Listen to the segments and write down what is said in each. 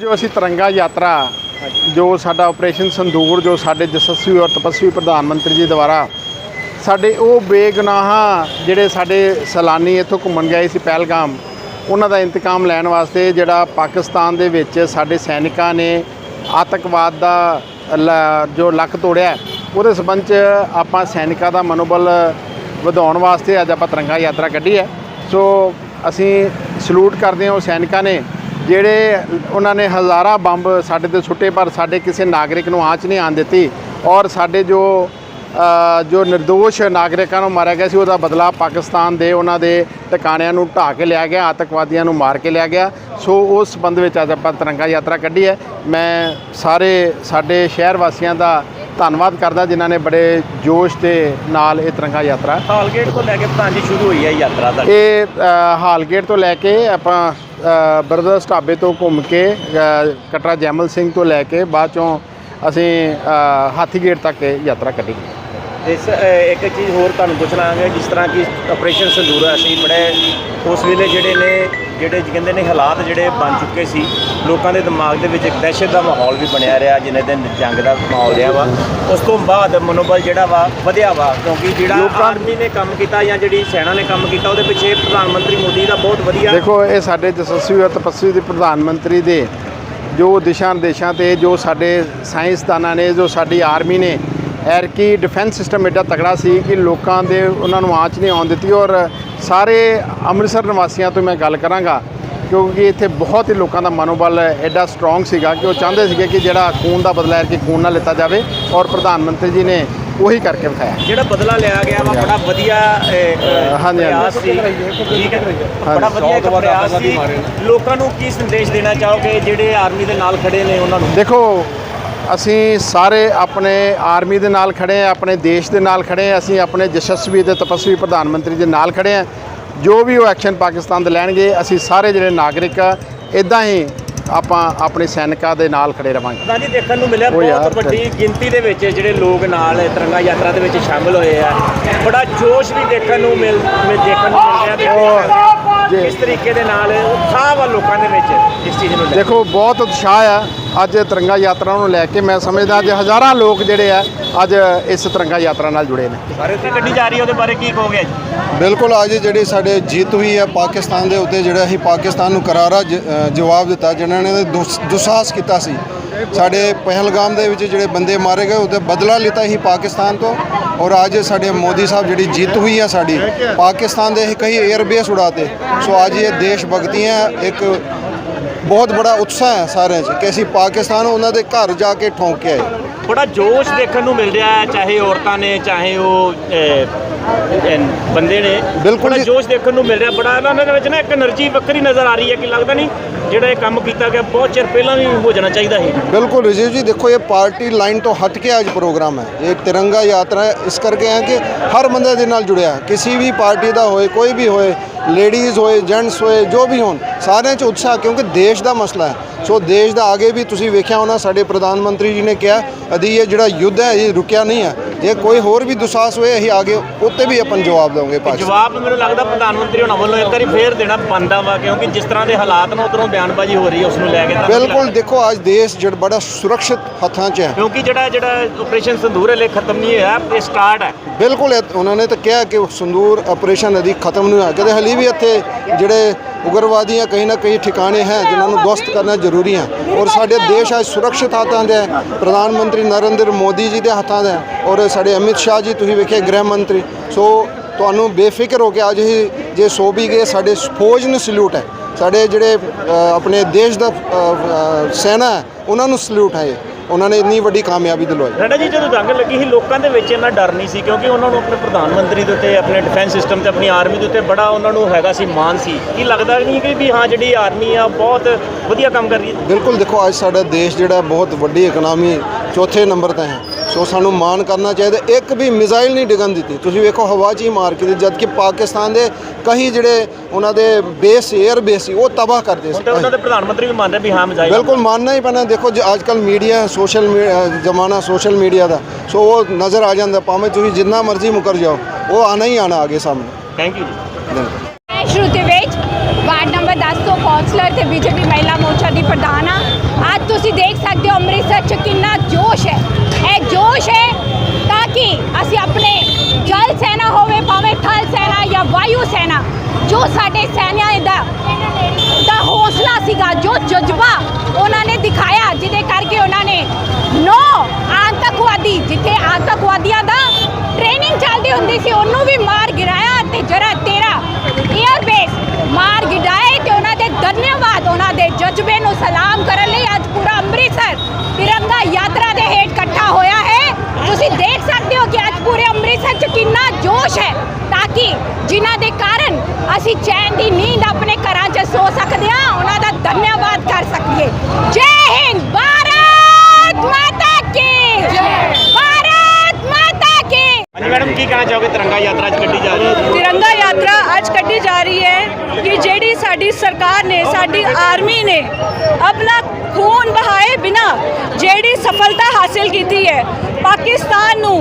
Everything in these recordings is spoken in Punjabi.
ਜੋ ਅਸੀਂ ਤਿਰੰਗਾ ਯਾਤਰਾ, ਜੋ ਸਾਡਾ ਆਪਰੇਸ਼ਨ ਸੰਦੂਰ, ਜੋ ਸਾਡੇ ਜਸਸਵੀ ਔਰ ਤਪਸਵੀ ਪ੍ਰਧਾਨ ਮੰਤਰੀ ਜੀ ਦੁਆਰਾ, ਸਾਡੇ ਉਹ ਬੇਗੁਨਾਹਾਂ ਜਿਹੜੇ ਸਾਡੇ ਸੈਲਾਨੀ ਇੱਥੋਂ ਘੁੰਮਣ ਗਏ ਸੀ ਪਹਿਲਗਾਮ, ਉਹਨਾਂ ਦਾ ਇੰਤਕਾਮ ਲੈਣ ਵਾਸਤੇ ਜਿਹੜਾ ਪਾਕਿਸਤਾਨ ਦੇ ਵਿੱਚ ਸਾਡੇ ਸੈਨਿਕਾਂ ਨੇ ਆਤੰਕਵਾਦ ਦਾ ਲ- ਜੋ ਲੱਕ ਤੋੜਿਆ, ਉਹਦੇ ਸਬੰਧ 'ਚ ਆਪਾਂ ਸੈਨਿਕਾਂ ਦਾ ਮਨੋਬਲ ਵਧਾਉਣ ਵਾਸਤੇ ਅੱਜ ਆਪਾਂ ਤਿਰੰਗਾ ਯਾਤਰਾ ਕੱਢੀ ਹੈ। ਸੋ ਅਸੀਂ ਸਲੂਟ ਕਰਦੇ ਹਾਂ ਉਹ ਸੈਨਿਕਾਂ ਨੇ ਜਿਹੜੇ ਉਹਨਾਂ ਨੇ ਹਜ਼ਾਰਾਂ ਬੰਬ ਸਾਡੇ ਤੇ ਸੁੱਟੇ ਪਰ ਸਾਡੇ ਕਿਸੇ ਨਾਗਰਿਕ ਨੂੰ ਆਂਚ ਨਹੀਂ ਆਣ ਦਿੱਤੀ। ਔਰ ਸਾਡੇ ਜੋ ਜੋ ਨਿਰਦੋਸ਼ ਨਾਗਰਿਕਾਂ ਨੂੰ ਮਾਰਿਆ ਗਿਆ ਸੀ ਉਹਦਾ ਬਦਲਾ ਪਾਕਿਸਤਾਨ ਦੇ ਉਹਨਾਂ ਦੇ ਟਿਕਾਣਿਆਂ ਨੂੰ ਢਾਹ ਕੇ ਲਿਆ ਗਿਆ ਆਤੰਕਵਾਦੀਆਂ ਨੂੰ ਮਾਰ ਕੇ ਲਿਆ ਗਿਆ। ਸੋ ਉਸ ਸੰਬੰਧ ਵਿੱਚ ਅੱਜ ਆਪਾਂ ਤਿਰੰਗਾ ਯਾਤਰਾ ਕੱਢੀ ਹੈ। ਮੈਂ ਸਾਰੇ ਸਾਡੇ ਸ਼ਹਿਰ ਵਾਸੀਆਂ ਦਾ ਧੰਨਵਾਦ ਕਰਦਾ ਜਿਨ੍ਹਾਂ ਨੇ ਬੜੇ ਜੋਸ਼ ਦੇ ਨਾਲ ਇਹ ਤਿਰੰਗਾ ਯਾਤਰਾ ਹਾਲਗੇਟ ਤੋਂ ਲੈ ਕੇ ਪ੍ਰਧਾਨ ਜੀ ਸ਼ੁਰੂ ਹੋਈ ਹੈ ਯਾਤਰਾ ਦਾ ਇਹ ਹਾਲਗੇਟ ਤੋਂ ਲੈ ਕੇ ਆਪਾਂ ਬਰਦਰਸ ਢਾਬੇ ਤੋਂ ਘੁੰਮ ਕੇ ਕਟਰਾ ਜੈਮਲ ਸਿੰਘ ਤੋਂ ਲੈ ਕੇ ਬਾਅਦ ਚੋਂ ਅਸੀਂ ਅ, ਹਾਥੀਗੇਟ ਤੱਕ ਯਾਤਰਾ ਕੱਢੀ। ਇਸ ਇੱਕ ਚੀਜ਼ ਹੋਰ ਤੁਹਾਨੂੰ ਪੁੱਛਣਾਂਗੇ ਜਿਸ ਤਰ੍ਹਾਂ ਕਿ ਆਪਰੇਸ਼ਨ ਸੰਦੂਰ ਅਸੀਂ ਬੜੇ ਉਸ ਵੇਲੇ ਜਿਹੜੇ ਨੇ ਜਿਹੜੇ ਕਹਿੰਦੇ ਨੇ ਹਾਲਾਤ ਜਿਹੜੇ ਬਣ ਚੁੱਕੇ ਸੀ ਲੋਕਾਂ ਦੇ ਦਿਮਾਗ ਦੇ ਵਿੱਚ ਇੱਕ ਦਹਿਸ਼ਤ ਦਾ ਮਾਹੌਲ ਵੀ ਬਣਿਆ ਰਿਹਾ ਜਿੰਨੇ ਦਿਨ ਜੰਗ ਦਾ ਮਾਹੌਲ ਰਿਹਾ ਵਾ। ਉਸ ਤੋਂ ਬਾਅਦ ਮਨੋਬਲ ਜਿਹੜਾ ਵਾ ਵਧਿਆ ਵਾ ਕਿਉਂਕਿ ਜਿਹੜਾ ਆਰਮੀ ਨੇ ਕੰਮ ਕੀਤਾ ਜਾਂ ਜਿਹੜੀ ਸੈਨਾ ਨੇ ਕੰਮ ਕੀਤਾ ਉਹਦੇ ਪਿੱਛੇ ਪ੍ਰਧਾਨ ਮੰਤਰੀ ਮੋਦੀ ਦਾ ਬਹੁਤ ਵਧੀਆ ਦੇਖੋ ਇਹ ਸਾਡੇ ਜਸਸਵੀ ਅਤੇ ਤਪਸਵੀ ਦੇ ਪ੍ਰਧਾਨ ਮੰਤਰੀ ਦੇ ਜੋ ਦਿਸ਼ਾ ਨਿਰਦੇਸ਼ਾਂ ਤੇ ਜੋ ਸਾਡੇ ਸਾਇੰਸਦਾਨਾਂ ਨੇ ਜੋ ਸਾਡੀ ਆਰਮੀ ਨੇ ਐਰਕੀ ਡਿਫੈਂਸ ਸਿਸਟਮ ਐਡਾ ਤਕੜਾ ਸੀ ਕਿ ਲੋਕਾਂ ਦੇ ਉਹਨਾਂ ਨੂੰ ਆਂਚ ਨਹੀਂ ਆਉਣ ਦਿੱਤੀ ਔਰ ਸਾਰੇ ਅੰਮ੍ਰਿਤਸਰ ਨਿਵਾਸੀਆਂ ਤੋਂ ਮੈਂ ਗੱਲ ਕਰਾਂਗਾ ਕਿਉਂਕਿ ਇੱਥੇ ਬਹੁਤ ਹੀ ਲੋਕਾਂ ਦਾ ਮਨੋਬਲ ਐਡਾ ਸਟਰੋਂਗ ਸੀਗਾ ਕਿ ਉਹ ਚਾਹੁੰਦੇ ਸੀਗੇ ਕਿ ਜਿਹੜਾ ਖੂਨ ਦਾ ਬਦਲਾ ਹੈ ਕਿ ਖੂਨ ਨਾਲ ਲਿੱਤਾ ਜਾਵੇ ਔਰ ਪ੍ਰਧਾਨ ਮੰਤਰੀ ਜੀ ਨੇ ਉਹੀ ਕਰਕੇ ਵਿਖਾਇਆ। ਜਿਹੜਾ ਬਦਲਾ ਲਿਆ ਗਿਆ ਵਾ ਬੜਾ ਵਧੀਆ ਹਾਂਜੀ, ਸੀ। ਠੀਕ ਹੈ ਬੜਾ ਵਧੀਆ ਇੱਕ ਪ੍ਰਯਾਸ ਸੀ। ਲੋਕਾਂ ਨੂੰ ਕੀ ਸੰਦੇਸ਼ ਦੇਣਾ ਚਾਹੋਗੇ ਜਿਹੜੇ ਆਰਮੀ ਦੇ ਨਾਲ ਖੜੇ ਨੇ ਉਹਨਾਂ ਨੂੰ? ਦੇਖੋ ਅਸੀਂ ਸਾਰੇ ਆਪਣੇ ਆਰਮੀ ਦੇ ਨਾਲ ਖੜੇ ਆ ਆਪਣੇ ਦੇਸ਼ ਦੇ ਨਾਲ ਖੜੇ ਆ ਅਸੀਂ ਆਪਣੇ ਯਸ਼ਸਵੀ ਤੇ ਤਪਸਵੀ ਪ੍ਰਧਾਨ ਮੰਤਰੀ ਦੇ ਨਾਲ ਖੜੇ ਆ ਜੋ ਵੀ ਉਹ ਐਕਸ਼ਨ ਪਾਕਿਸਤਾਨ ਦੇ ਲੈਣਗੇ ਅਸੀਂ ਸਾਰੇ ਜਿਹੜੇ ਨਾਗਰਿਕ ਆ ਇਦਾਂ ਹੀ ਆਪਾਂ ਆਪਣੇ ਸੈਨਿਕਾਂ ਦੇ ਨਾਲ ਖੜੇ ਰਵਾਂਗੇ। ਤਾਂ ਜੀ ਦੇਖਣ ਨੂੰ ਮਿਲਿਆ ਬਹੁਤ ਵੱਡੀ ਗਿਣਤੀ ਦੇ ਵਿੱਚ ਜਿਹੜੇ ਲੋਕ ਨਾਲ ਤਿਰੰਗਾ ਯਾਤਰਾ ਦੇ ਵਿੱਚ ਸ਼ਾਮਲ ਹੋਏ ਆ। ਬੜਾ ਜੋਸ਼ ਵੀ ਦੇਖਣ ਨੂੰ ਮਿਲ ਦੇਖਣ ਨੂੰ ਮਿਲ ਰਿਹਾ। ਤੇ ਕਿਸ ਤਰੀਕੇ ਦੇ ਨਾਲ ਉਤਸ਼ਾਹ ਵਾ ਲੋਕਾਂ ਦੇ ਵਿੱਚ ਇਸ ਚੀਜ਼ ਨੂੰ ਲੈ। ਦੇਖੋ ਬਹੁਤ ਉਤਸ਼ਾਹ ਆ। ਅੱਜ ਤਿਰੰਗਾ ਯਾਤਰਾ ਨੂੰ ਲੈ ਕੇ ਮੈਂ ਸਮਝਦਾ ਅੱਜ ਹਜ਼ਾਰਾਂ ਲੋਕ ਜਿਹੜੇ ਆ ਅੱਜ ਇਸ ਤਿਰੰਗਾ ਯਾਤਰਾ ਨਾਲ ਜੁੜੇ ਨੇ। ਸਾਰੇ ਉੱਤੇ ਗੱਡੀ ਜਾ ਰਹੀ ਹੈ ਉਹਦੇ ਬਾਰੇ ਕੀ ਕਹੋਗੇ? ਜੀ ਬਿਲਕੁਲ ਅੱਜ ਜਿਹੜੀ ਸਾਡੇ ਜਿੱਤ ਹੋਈ ਹੈ ਪਾਕਿਸਤਾਨ ਦੇ ਉੱਤੇ ਜਿਹੜਾ ਅਸੀਂ ਪਾਕਿਸਤਾਨ ਨੂੰ ਕਰਾਰਾ ਜਵਾਬ ਦਿੱਤਾ ਜਿਨ੍ਹਾਂ ਨੇ ਦੁਸ- ਦੁਸਾਹਸ ਕੀਤਾ ਸੀ। ਸਾਡੇ ਪਹਿਲਗਾਮ ਦੇ ਵਿੱਚ ਜਿਹੜੇ ਬੰਦੇ ਮਾਰੇ ਗਏ ਉਹਦੇ ਬਦਲਾ ਲਿੱਤਾ ਸੀ ਪਾਕਿਸਤਾਨ ਤੋਂ। ਔਰ ਅੱਜ ਸਾਡੇ ਮੋਦੀ ਸਾਹਿਬ ਜਿਹੜੀ ਜਿੱਤ ਹੋਈ ਹੈ ਸਾਡੀ ਪਾਕਿਸਤਾਨ ਦੇ ਕਈ 에ਅਰ ਬੇਸ ਉਡਾਤੇ ਸੋ ਅੱਜ ਇਹ ਦੇਸ਼ ਭਗਤੀਆਂ ਇੱਕ ਬਹੁਤ ਬੜਾ ਉਤਸ਼ਾਹ ਹੈ ਸਾਰਿਆਂ 'ਚ ਕਿ ਅਸੀਂ ਪਾਕਿਸਤਾਨ ਉਹਨਾਂ ਦੇ ਘਰ ਜਾ ਕੇ ਠੋਕ ਕੇ ਆਏ। ਬੜਾ ਜੋਸ਼ ਦੇਖਣ ਨੂੰ ਮਿਲ ਰਿਹਾ ਹੈ, ਚਾਹੇ ਔਰਤਾਂ ਨੇ, ਚਾਹੇ ਉਹ ਬੰਦੇ ਨੇ ਬਿਲਕੁਲ ਜੋਸ਼ ਦੇਖਣ ਨੂੰ ਮਿਲ ਰਿਹਾ ਬੜਾ ਇਹਨਾਂ ਦੇ ਵਿੱਚ ਨਾ ਇੱਕ એનર્ਜੀ ਵੱਖਰੀ ਨਜ਼ਰ ਆ ਰਹੀ ਹੈ ਕਿ ਲੱਗਦਾ ਨਹੀਂ ਜਿਹੜਾ ਇਹ ਕੰਮ ਕੀਤਾ ਗਿਆ ਬਹੁਤ ਚਿਰ ਪਹਿਲਾਂ ਵੀ ਹੋ ਜਾਣਾ ਚਾਹੀਦਾ ਸੀ। ਬਿਲਕੁਲ ਰਜੀਵ ਜੀ ਦੇਖੋ ਇਹ ਪਾਰਟੀ ਲਾਈਨ ਤੋਂ ਹਟ ਕੇ ਅੱਜ ਪ੍ਰੋਗਰਾਮ ਹੈ। ਇਹ ਤਿਰੰਗਾ ਯਾਤਰਾ ਇਸ ਕਰਕੇ ਹੈ ਕਿ ਹਰ ਬੰਦੇ ਦੇ ਨਾਲ ਜੁੜਿਆ ਕਿਸੇ ਵੀ ਪਾਰਟੀ ਦਾ ਹੋਏ ਕੋਈ ਵੀ ਹੋਏ ਲੇਡੀਜ਼ ਹੋਏ ਜੈਂਟਸ ਹੋਏ ਜੋ ਵੀ ਹੋਣ ਸਾਰਿਆਂ 'ਚ ਉਤਸ਼ਾਹ ਕਿਉਂਕਿ ਦੇਸ਼ ਦਾ ਮਸਲਾ ਹੈ। ਸੋ ਦੇਸ਼ ਦਾ ਅੱਗੇ ਵੀ ਤੁਸੀਂ ਵੇਖਿਆ ਹੋਣਾ ਸਾਡੇ ਪ੍ਰਧਾਨ ਮੰਤਰੀ ਜੀ ਨੇ ਕਿਹਾ ਅਦੀ ਇਹ ਜਿਹੜਾ ਯੁੱਧ ਹੈ ਇਹ ਰੁਕਿਆ ਨਹੀਂ ਹੈ। ਜੇ ਕੋਈ ਹੋਰ ਵੀ ਦੁਸਾਸ ਹੋਏ ਅਸੀਂ ਆਗੇ ਉੱਤੇ ਵੀ ਆਪਾਂ ਜਵਾਬ ਦੇਵਾਂਗੇ ਪਾਕਿਸਤਾਨ। ਜਵਾਬ ਮੈਨੂੰ ਲੱਗਦਾ ਪ੍ਰਧਾਨ ਮੰਤਰੀ ਹੋਣਾ ਵੱਲੋਂ ਇੱਕ ਵਾਰੀ ਫੇਰ ਦੇਣਾ ਬਣਦਾ ਵਾ ਕਿਉਂਕਿ ਜਿਸ ਤਰ੍ਹਾਂ ਦੇ ਹਾਲਾਤ ਨੇ ਉਧਰੋਂ ਬਿਆਨਬਾਜ਼ੀ ਹੋ ਰਹੀ ਹੈ ਉਸ ਨੂੰ ਲੈ ਕੇ ਬਿਲਕੁਲ ਦੇਖੋ ਅੱਜ ਦੇਸ਼ ਜਿਹੜਾ ਬੜਾ ਸੁਰੱਖਿਅਤ ਹੱਥਾਂ 'ਚ ਹੈ। ਕਿਉਂਕਿ ਜਿਹੜਾ ਜਿਹੜਾ ਆਪਰੇਸ਼ਨ ਸੰਦੂਰ ਹਲੇ ਖਤਮ ਨਹੀਂ ਹੋਇਆ ਇਹ ਸਟਾਰਟ ਹੈ। ਬਿਲਕੁਲ ਉਹਨਾਂ ਨੇ ਤਾਂ ਕਿਹਾ ਕਿ ਸੰਦੂਰ ਆਪਰੇਸ਼ਨ ਅਦੀ ਖਤਮ ਨਹੀਂ ਹੋਇਆ। ਕਹਿੰਦੇ ਹਲੀ ਵੀ ਇੱਥੇ ਜਿਹੜੇ ਉਗਰਵਾਦੀਆਂ ਕहीं ਨਾ ਕहीं ਠਿਕਾਣੇ ਹੈ, ਜਿਨ੍ਹਾਂ ਨੂੰ ਦੋਸਤ ਕਰਨਾ ਜ਼ਰੂਰੀ ਹੈ। ਔਰ ਸਾਡੇ ਦੇਸ਼ ਅੱਜ ਸੁਰੱਖਿਅਤ ਹੱਥਾਂ ਦੇ ਹੈ। ਪ੍ਰਧਾਨ ਮੰਤਰੀ ਨਰਿੰਦਰ ਮੋਦੀ ਜੀ ਦੇ ਹੱਥਾਂ ਦੇ ਹੈ। ਔਰ ਸਾਡੇ ਅਮਿਤ ਸ਼ਾਹ ਜੀ, ਤੁਸੀਂ ਵੇਖਿਆ ਗ੍ਰਹਿ ਮੰਤਰੀ। ਸੋ ਤੁਹਾਨੂੰ ਬੇਫਿਕਰ ਹੋ ਕੇ ਅੱਜ ਹੀ ਜੇ ਸੋ ਵੀ ਗਏ, ਸਾਡੇ ਫੌਜ ਨੂੰ ਸਲੂਟ ਹੈ। ਸਾਡੇ ਜਿਹੜੇ ਆਪਣੇ ਦੇਸ਼ ਦਾ ਸੈਨਾ ਹੈ, ਉਹਨਾਂ ਨੂੰ ਸਲੂਟ ਹੈ ਇਹ। ਉਹਨਾਂ ਨੇ ਇੰਨੀ ਵੱਡੀ ਕਾਮਯਾਬੀ ਦਿਲਵਾਈ। ਰੈਡਾ ਜੀ ਜਦੋਂ ਜੰਗ ਲੱਗੀ ਸੀ ਲੋਕਾਂ ਦੇ ਵਿੱਚ ਇੰਨਾ ਡਰ ਨਹੀਂ ਸੀ ਕਿਉਂਕਿ ਉਹਨਾਂ ਨੂੰ ਆਪਣੇ ਪ੍ਰਧਾਨ ਮੰਤਰੀ ਦੇ ਉੱਤੇ ਆਪਣੇ ਡਿਫੈਂਸ ਸਿਸਟਮ ਤੇ ਆਪਣੀ ਆਰਮੀ ਦੇ ਉੱਤੇ ਬੜਾ ਉਹਨਾਂ ਨੂੰ ਹੈਗਾ ਸੀ ਮਾਣ ਸੀ। ਕੀ ਲੱਗਦਾ ਨਹੀਂ ਕਿ ਵੀ ਹਾਂ ਜਿਹੜੀ ਆਰਮੀ ਆ ਬਹੁਤ ਵਧੀਆ ਕੰਮ ਕਰ ਰਹੀ ਹੈ? ਬਿਲਕੁਲ ਦੇਖੋ ਅੱਜ ਸਾਡਾ ਦੇਸ਼ ਜਿਹੜਾ ਬਹੁਤ ਵੱਡੀ ਇਕਨੋਮੀ ਚੌਥੇ ਨੰਬਰ ਤੇ ਹੈ। ਸੋ ਸਾਨੂੰ ਮਾਣ ਕਰਨਾ ਚਾਹੀਦਾ। ਇੱਕ ਵੀ ਮਿਜ਼ਾਈਲ ਨਹੀਂ ਡਿੱਗਣ ਦਿੱਤੀ। ਤੁਸੀਂ ਵੇਖੋ ਹਵਾ 'ਚ ਹੀ ਮਾਰ ਕੇ ਜਦ ਕਿ ਪਾਕਿਸਤਾਨ ਦੇ ਕਈ ਜਿਹੜੇ ਉਹਨਾਂ ਦੇ ਬੇਸ 에ਅਰ ਬੇਸ ਸੀ ਉਹ ਤਬਾਹ ਕਰਦੇ ਤਾਂ ਉਹਨਾਂ ਸੀ ਦੇ ਪ੍ਰਧਾਨ ਮੰਤਰੀ ਵੀ ਮੰਨ ਰਹੇ ਵੀ ਹਾਂ ਮਜ਼ਾਈਲ ਬਿਲਕੁਲ ਮਾਨਣਾ ਹੀ ਪੈਣਾ। ਦੇਖੋ ਜੇ ਅੱਜ ਕੱਲ ਮੀਡੀਆ ਸੋਸ਼ਲ ਜ਼ਮਾਨਾ ਸੋਸ਼ਲ ਮੀਡੀਆ ਦਾ। ਸੋ ਉਹ ਨਜ਼ਰ ਆ ਜਾਂਦਾ ਭਾਵੇਂ ਤੁਸੀਂ ਜਿੰਨਾ ਮਰਜ਼ੀ ਮੁਕਰ ਜਾਓ। ਉਹ ਆਣਾ ਹੀ ਆਣਾ ਅੱਗੇ ਸਾਹਮਣੇ। ਥੈਂਕ ਯੂ ਮੈਂ ਸ਼ਰੂਤੀ ਵੇਚ ਵਾਰਡ ਨੰਬਰ 10 ਤੋਂ ਕੌਂਸਲਰ ਤੇ ਬੀਜੇਪੀ ਮਹਿਲਾ ਮੋਰਚਾ ਦੀ ਪ੍ਰਧਾਨ ਆ ਜੋ ਸਾਡੇ ਸੈਨਿਕਾਂ ਦਾ ਦਾ ਹੌਸਲਾ ਸੀਗਾ, ਜੋ ਜਜ਼ਬਾ ਉਹਨਾਂ ਨੇ ਦਿਖਾਇਆ, ਜਿਹਦੇ ਕਰਕੇ ਉਹਨਾਂ ਨੇ ਨੌ ਆਤੰਕਵਾਦੀ, ਜਿੱਥੇ ਆਤੰਕਵਾਦੀਆਂ ਦਾ ਟ੍ਰੇਨਿੰਗ ਚੱਲਦੀ ਹੁੰਦੀ ਸੀ, ਉਹਨੂੰ ਵੀ ਮਾਰ ਗਿਰਾਇਆ ਤੇ ਜਰਾ ਤੇਰਾ 에ਅਰ ਬੇਸ ਮਾਰ ਗਿਰਾਏ ਤੇ ਉਹਨਾਂ ਦੇ ਧੰਨਵਾਦ, ਉਹਨਾਂ ਦੇ ਜਜ਼ਬੇ ਨੂੰ ਸਲਾਮ ਕਰਨ ਲਈ ਅੱਜ ਪੂਰਾ ਅੰਮ੍ਰਿਤਸਰ ਤਿਰੰਗਾ ਯਾਤਰਾ ਦੇ ਹੇਠ ਇਕੱਠਾ ਹੋਇਆ ਹੈ ਤੁਸੀਂ ਦੇਖ ਸਕਦੇ ਹੋ ਕਿ ਅੱਜ ਪੂਰੇ ਅੰਮ੍ਰਿਤਸਰ 'ਚ ਕਿੰਨਾ ਜੋਸ਼ ਹੈ ਤਾਂ ਕਿ ਜਿਨ੍ਹਾਂ ਦੇ ਕਾਰਨ ਅਸੀਂ ਚੈਨ ਦੀ ਨੀਂਦ ਆਪਣੇ ਘਰਾਂ 'ਚ ਸੋ ਸਕਦੇ ਹਾਂ ਉਹਨਾਂ ਦਾ ਧੰਨਵਾਦ ਕਰ ਸਕੀਏ ਜੈ ਹਿੰਦ ਭਾਰਤ ਮਾਤਾ ਕੀ ਭਾਰਤ ਮਾਤਾ ਕੀ ਹਾਂਜੀ ਮੈਡਮ ਕੀ ਕਹਿਣਾ ਚਾਹੋਗੇ? ਤਿਰੰਗਾ ਯਾਤਰਾ ਅੱਜ ਕੱਢੀ ਜਾ ਰਹੀ ਹੈ। ਤਿਰੰਗਾ ਯਾਤਰਾ ਅੱਜ ਕੱਢੀ ਜਾ ਰਹੀ ਹੈ ਕਿ ਜਿਹੜੀ ਸਾਡੀ ਸਰਕਾਰ ਨੇ, ਸਾਡੀ ਆਰਮੀ ਨੇ ਆਪਣਾ ਖੂਨ ਬਹਾਏ ਬਿਨਾ ਜਿਹੜੀ ਸਫਲਤਾ ਹਾਸਿਲ ਕੀਤੀ ਹੈ, ਪਾਕਿਸਤਾਨ ਨੂੰ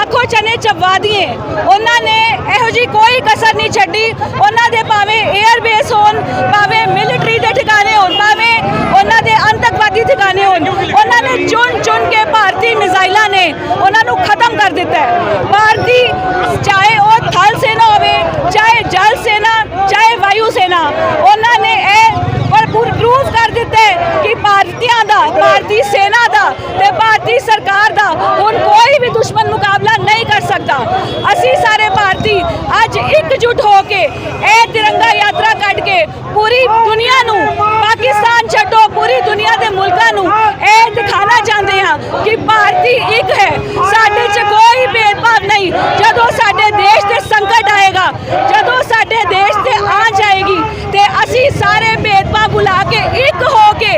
ਆਖੋ ਚਨੇ ਚਬਵਾ ਦੀਏ ਉਹਨਾਂ ਨੇ ਇਹੋ ਜੀ ਕੋਈ ਕਸਰ ਨਹੀਂ ਛੱਡੀ। ਉਹਨਾਂ ਦੇ ਭਾਵੇਂ 에ਅਰ ਬੇਸ ਹੋਣ, ਭਾਵੇਂ ਮਿਲਟਰੀ ਦੇ ਠਿਕਾਣੇ ਹੋਣ, ਭਾਵੇਂ ਉਹਨਾਂ ਦੇ ਅੰਤਕਵਾਦੀ ਠਿਕਾਣੇ ਹੋਣ, ਉਹਨਾਂ ਨੇ ਚੁਣ ਚੁਣ ਕੇ ਭਾਰਤੀ ਮਿਜ਼ਾਈਲਾਂ ਨੇ ਉਹਨਾਂ ਨੂੰ ਖਤਮ ਕਰ ਦਿੱਤਾ ਹੈ। ਭਾਰਤੀ ਚਾਹੇ ਉਹ ਥਲ ਸੈਨਾ ਹੋਵੇ ਚਾਹੇ ਜਲ ਸੈਨਾ ਚਾਹੇ ਵਾਯੂ ਸੈਨਾ ਉਹਨਾਂ ਨੇ ਇਹ ਪਰ ਪ੍ਰੂਫ ਕਰ ਦਿੱਤਾ ਹੈ ਕਿ ਭਾਰਤੀਆਂ ਦਾ ਭਾਰਤੀ ਸੈਨਾ ਦਾ ਤੇ ਭਾਰਤੀ ਸਰਕਾਰ ਦਾ ਹੁਣ ਕੋਈ ਵੀ ਦੁਸ਼ਮਣ ਮੁਕਾਬਲਾ ਨਹੀਂ ਕਰ ਸਕਦਾ ਅਸੀਂ ਸਾਰੇ ਭਾਰਤੀ ਅੱਜ ਇਕਜੁੱਟ ਹੋ ਕੇ ਇਹ ਤਿਰੰਗਾ ਯਾਤਰਾ ਕੱਢ ਕੇ ਪੂਰੀ ਦੁਨੀਆ ਨੂੰ, ਪਾਕਿਸਤਾਨ ਛੱਡੋ, ਪੂਰੀ ਦੁਨੀਆ ਦੇ ਮੁਲਕਾਂ ਨੂੰ ਇਹ ਦਿਖਾਣਾ ਚਾਹੁੰਦੇ ਹਾਂ ਕਿ ਭਾਰਤੀ ਇੱਕ ਹੈ। ਸਾਡੇ 'ਚ ਕੋਈ ਭੇਦਭਾਵ ਨਹੀਂ। ਜਦੋਂ ਸਾਡੇ ਦੇਸ਼ ਤੇ ਸੰਕਟ ਆਏਗਾ, ਜਦੋਂ ਸਾਡੇ ਦੇਸ਼ ਤੇ ਆ ਜਾਏਗੀ, ਤੇ ਅਸੀਂ ਸਾਰੇ ਭੇਦਭਾਵ ਭੁਲਾ ਕੇ ਇੱਕ ਹੋ ਕੇ,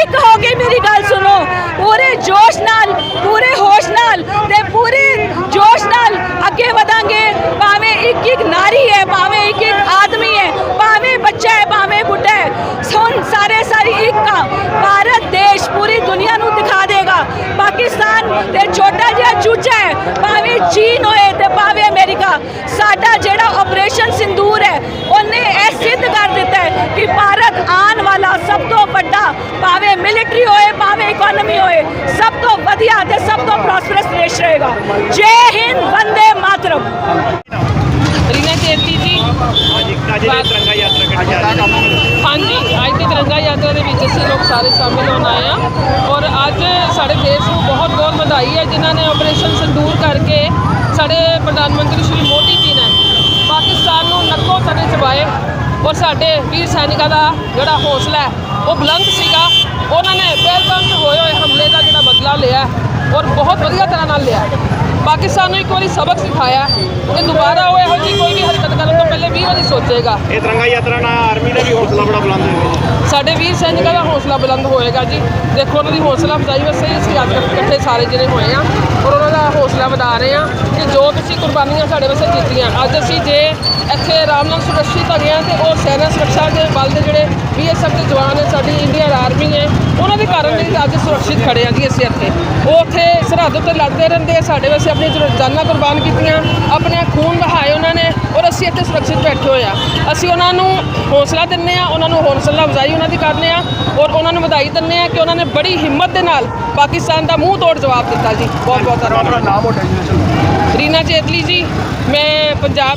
ਇੱਕ ਹੋ ਕੇ ਮੇਰੀ ਗੱਲ ਸੁਣੋ। ਪੂਰੇ ਜੋਸ਼ ਨਾਲ, ਪੂਰੇ ਹੋਸ਼ ਨਾਲ ਤੇ ਪੂਰੇ ਜੋਸ਼ ਨਾਲ ਅੱਗੇ ਵਧਾਂਗੇ। ਭਾਵੇਂ ਇੱਕ ਇੱਕ ਨਾਰੀ ਹੈ, ਭਾਵੇਂ ਇੱਕ ਇੱਕ ਆਦਮੀ ਹੈ ਭਾਵੇਂ ਬੱਚਾ ਹੈ ਭਾਵੇਂ ਬੁੱਢਾ। ਹੈ ਸੁਣ, ਸਾਰੇ ਸਾਰੀ ਇੱਕ ਆ। ਭਾਰਤ ਦੇਸ਼ ਪੂਰੀ ਦੁਨੀਆ ਨੂੰ ਦਿਖਾ ਦੇਗਾ। ਪਾਕਿਸਤਾਨ ਤੇ ਛੋਟਾ ਜਿਹਾ ਚੂਚਾ ਹੈ, ਭਾਵੇਂ ਚੀਨ ਹੋਏ ਤੇ ਭਾਵੇਂ ਅਮਰੀਕਾ। ਸਾਡਾ ਜਿਹੜਾ ਆਪਰੇਸ਼ਨ ਸਿੰਦੂਰ ਹੈ, ਉਹਨੇ ਇਹ ਸਿੱਧ ਕਰ ਦਿੱਤਾ ਹੈ ਕਿ ਭਾਰਤ ਆਉਣ ਵਾਲਾ ਸਭ ਤੋਂ ਵੱਡਾ, ਭਾਵੇਂ ਮਿਲਟਰੀ ਹੋਏ, ਭਾਵੇਂ ਇਕਨੋਮੀ ਹੋਏ, ਸਭ ਤੋਂ ਵਧੀਆ ਤੇ ਸਭ ਤੋਂ ਪ੍ਰੋਸਪਰਸ ਦੇਸ਼ ਰਹੇਗਾ। ਜੈ ਹਿੰਦ, ਵੰਦੇ ਮਾਤਰਮ ਰੀਨਾ ਚੇਤਲੀ ਜੀ ਹਾਂਜੀ ਅੱਜ ਜਿਹੜੀ ਤਿਰੰਗਾ ਯਾਤਰਾ ਕੱਢੀ ਜਾ ਰਹੀ ਹੈ ਹਾਂਜੀ ਅੱਜ ਦੀ ਤਿਰੰਗਾ ਯਾਤਰਾ ਦੇ ਵਿੱਚ ਅਸੀਂ ਲੋਕ ਸਾਰੇ ਸ਼ਾਮਿਲ ਹੋਣ ਆਏ ਆ ਔਰ ਅੱਜ ਸਾਡੇ ਦੇਸ਼ ਨੂੰ ਬਹੁਤ ਬਹੁਤ ਵਧਾਈ ਹੈ ਜਿਨ੍ਹਾਂ ਨੇ ਆਪਰੇਸ਼ਨ ਸੰਦੂਰ ਕਰਕੇ ਸਾਡੇ ਪ੍ਰਧਾਨ ਮੰਤਰੀ ਸ਼੍ਰੀ ਮੋਦੀ ਜੀ ਨੇ ਪਾਕਿਸਤਾਨ ਨੂੰ ਨੱਕੋ ਤਨੇ ਚਬਾਏ ਔਰ ਸਾਡੇ ਵੀਰ ਸੈਨਿਕਾਂ ਦਾ ਜਿਹੜਾ ਹੌਸਲਾ ਹੈ ਉਹ ਬੁਲੰਦ ਸੀਗਾ ਉਹਨਾਂ ਨੇ ਪਹਿਲਗਾਮ 'ਚ ਹੋਏ ਹੋਏ ਹਮਲੇ ਦਾ ਜਿਹੜਾ ਬਦਲਾ ਲਿਆ ਔਰ ਬਹੁਤ ਵਧੀਆ ਤਰ੍ਹਾਂ ਨਾਲ ਲਿਆ ਪਾਕਿਸਤਾਨ ਨੂੰ ਇੱਕ ਵਾਰੀ ਸਬਕ ਸਿਖਾਇਆ ਕਿ ਦੁਬਾਰਾ ਉਹ ਇਹੋ ਜਿਹੀ ਕੋਈ ਵੀ ਹਰਕਤ ਕਰਨ ਤੋਂ ਪਹਿਲੇ 20 ਵਾਰੀ ਸੋਚੇਗਾ। ਇਹ ਤਿਰੰਗਾ ਯਾਤਰਾ ਨਾਲ ਆਰਮੀ ਦਾ ਵੀ ਹੌਸਲਾ ਬੜਾ ਬੁਲੰਦ ਹੋਵੇਗਾ ਸਾਡੇ ਵੀਰ ਸੈਨਿਕਾਂ ਦਾ ਹੌਸਲਾ ਬੁਲੰਦ ਹੋਏਗਾ ਜੀ। ਦੇਖੋ ਉਹਨਾਂ ਦੀ ਹੌਸਲਾ ਅਫਜ਼ਾਈ ਵਾਸਤੇ ਅਸੀਂ ਅੱਜ ਇਕੱਠੇ ਸਾਰੇ ਜਿਹੜੇ ਹੋਏ ਆ ਔਰ ਉਹਨਾਂ ਦਾ ਹੌਸਲਾ ਵਧਾ ਰਹੇ ਆ ਜੋ ਤੁਸੀਂ ਕੁਰਬਾਨੀਆਂ ਸਾਡੇ ਵਾਸਤੇ ਦਿੱਤੀਆਂ, ਅੱਜ ਅਸੀਂ ਜੇ ਇੱਥੇ ਆਰਾਮ ਨਾਲ ਸੁਰੱਖਿਅਤ ਹੈਗੇ ਆ ਤੇ ਉਹ ਸੈਨਾ ਸੁਰੱਖਿਆ ਦੇ ਬਲ ਦੇ ਜਿਹੜੇ ਬੀਐਸਐਫ ਦੇ ਜਵਾਨ ਹੈ ਸਾਡੀ ਇੰਡੀਅਨ ਆਰਮੀ ਹੈ ਉਹਨਾਂ ਦੇ ਕਾਰਨ ਹੀ ਅੱਜ ਸੁਰੱਖਿਅਤ ਖੜੇ ਆ ਜੀ ਅਸੀਂ ਇੱਥੇ। ਉਹ ਉੱਥੇ ਸਰਹੱਦ ਉੱਤੇ ਲੜਦੇ ਰਹਿੰਦੇ ਸਾਡੇ ਵਾਸਤੇ ਆਪਣੀ ਜਾਨਾਂ ਕੁਰਬਾਨ ਕੀਤੀਆਂ, ਆਪਣੇ ਖੂਨ ਵਹਾਏ ਉਹਨਾਂ ਨੇ ਔਰ ਅਸੀਂ ਇੱਥੇ ਸੁਰੱਖਿਅਤ ਬੈਠੇ ਹੋਏ ਆ ਅਸੀਂ ਉਹਨਾਂ ਨੂੰ ਹੌਸਲਾ ਦਿੰਨੇ ਆ ਉਹਨਾਂ ਨੂੰ ਹੌਸਲਾ ਅਫਜ਼ਾਈ ਉਹਨਾਂ ਦੀ ਕਰਨੇ ਆ ਔਰ ਉਹਨਾਂ ਨੂੰ ਵਧਾਈ ਦਿੰਨੇ ਆ ਕਿ ਉਹਨਾਂ ਨੇ ਬੜੀ ਹਿੰਮਤ ਦੇ ਨਾਲ ਪਾਕਿਸਤਾਨ ਦਾ ਮੂੰਹ ਤੋੜ ਜਵਾਬ ਦਿੱਤਾ ਜੀ। ਬਹੁਤ ਬਹੁਤ ਧੰਨਵਾਦ ਰੀਨਾ ਚੇਤਲੀ ਜੀ ਮੈਂ ਪੰਜਾਬ